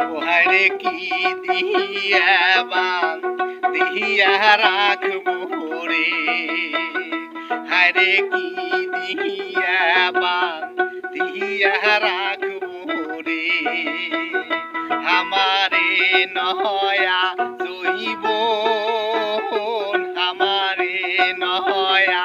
ওহারে কি দিয়া বান? দিয়া রাখব রে হারে কি দিয়া বান? দিয়া রাখব রে আমারে নয়া জইব আমারে নয়া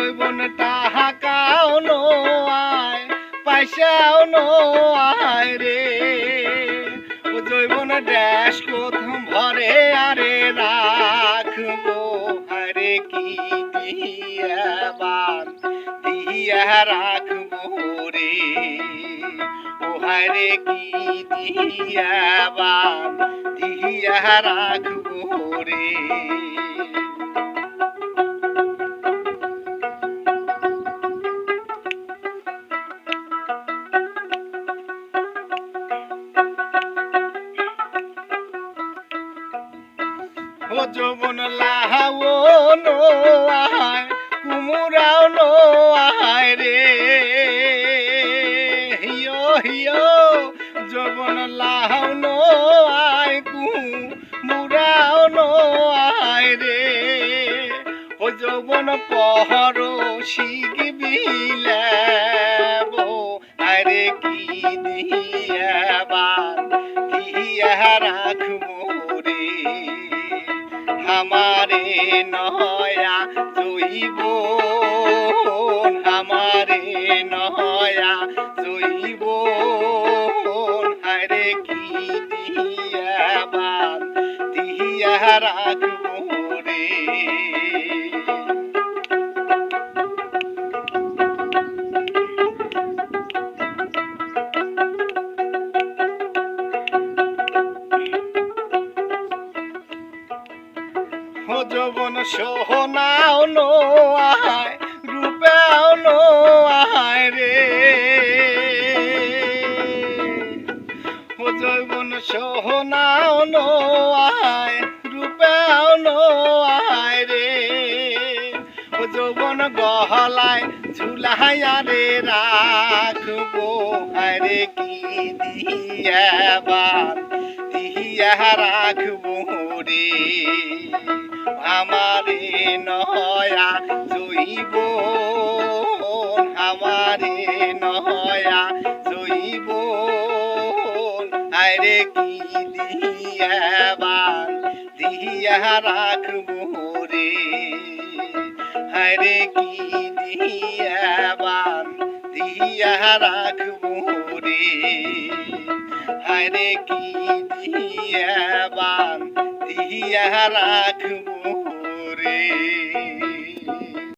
যৌবন টাহাকাও নোয়ায় পয়সাও নোয়ায় রে। ও ড্যাশ কোথম ভরে আরে রাখব, আরে কি দিয়া বান দিয়া রাখব রে? ও কি দিয়া বান দিয়া রাখব রে? যৌবন লাহাও নো আয় কুমুরাও নো আয় রে। হিয়ো হিয়ো, যৌবন লাহাও নো আয় কুমুরাও নো আয় রে। ও যৌবন পহর শিখ বিলাবো আরে কি দিয়া বান দিয়া রাখব আমারে নয়া জইব আমারে নয়া জইব হরে কি দিয়া বান দিয়া রাখব রে? যৌবন সোহনাও নো আয় রূপেও নো আয় রে। ও যৌবন সোহনাও নো আয় রূপেও নো আয় রে। ও যৌবন গহলায় ঝুলাইয়া রে রাখব আরে কি দিয়া বান দিয়া রাখব রে। আমারে নয়া জইব আমারে নয়া জইব আরে কি দিয়া বান দিয়া রাখব রে? আরে কি দিয়া বান দিয়া রাখব রে? আরে কি দিয়া বান দিয়া রাখব রে।